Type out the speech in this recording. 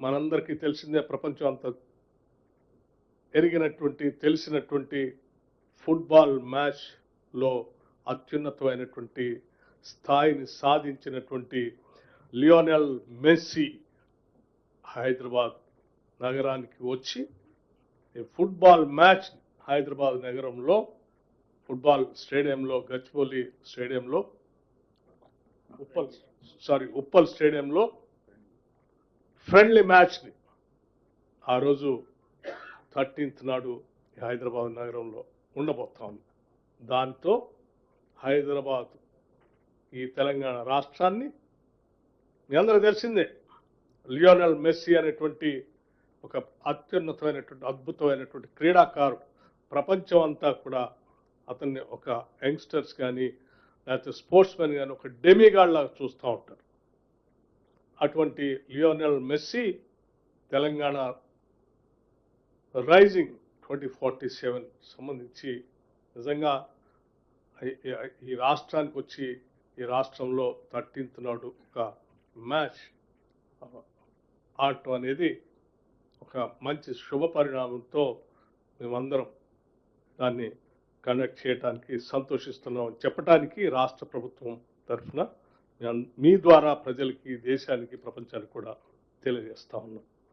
మనందరికీ తెలిసిందే ప్రపంచం అంతా ఎరిగినటువంటి తెలిసినటువంటి ఫుట్బాల్ మ్యాచ్లో అత్యున్నతమైనటువంటి స్థాయిని సాధించినటువంటి లియోనెల్ మెస్సీ హైదరాబాద్ నగరానికి వచ్చి ఫుట్బాల్ మ్యాచ్ హైదరాబాద్ నగరంలో ఫుట్బాల్ స్టేడియంలో గచ్చిబౌలి స్టేడియంలో ఉప్పల్ సారీ ఉప్పల్ స్టేడియంలో ఫ్రెండ్లీ మ్యాచ్ని ఆ రోజు థర్టీన్త్ నాడు ఈ హైదరాబాద్ నగరంలో ఉండబోతా. ఉంది దాంతో హైదరాబాద్ ఈ తెలంగాణ రాష్ట్రాన్ని మీ అందరూ తెలిసిందే. లియోనల్ మెస్సీ అనేటువంటి ఒక అత్యున్నతమైనటువంటి అద్భుతమైనటువంటి క్రీడాకారు. ప్రపంచం అంతా కూడా అతన్ని ఒక యంగ్స్టర్స్ కానీ లేకపోతే స్పోర్ట్స్ మెన్ కానీ ఒక డెమిగాడ్ లాగా చూస్తూ ఉంటారు. అటువంటి Lionel Messi Telangana rising twenty forty seven సంబంధించి నిజంగా ఈ- రాష్ట్రానికి వచ్చి ఈ రాష్ట్రంలో థర్టీన్త్ నాడు ఒక మ్యాచ్ ఆడటం అనేది ఒక మంచి శుభ పరిణామంతో మేమందరం దాన్ని కండక్ట్ చేయడానికి సంతోషిస్తున్నాం చెప్పడానికి రాష్ట్ర ప్రభుత్వం తరఫున మీ ద్వారా ప్రజలకి దేశానికి ప్రపంచానికి కూడా తెలియజేస్తా ఉన్నాం.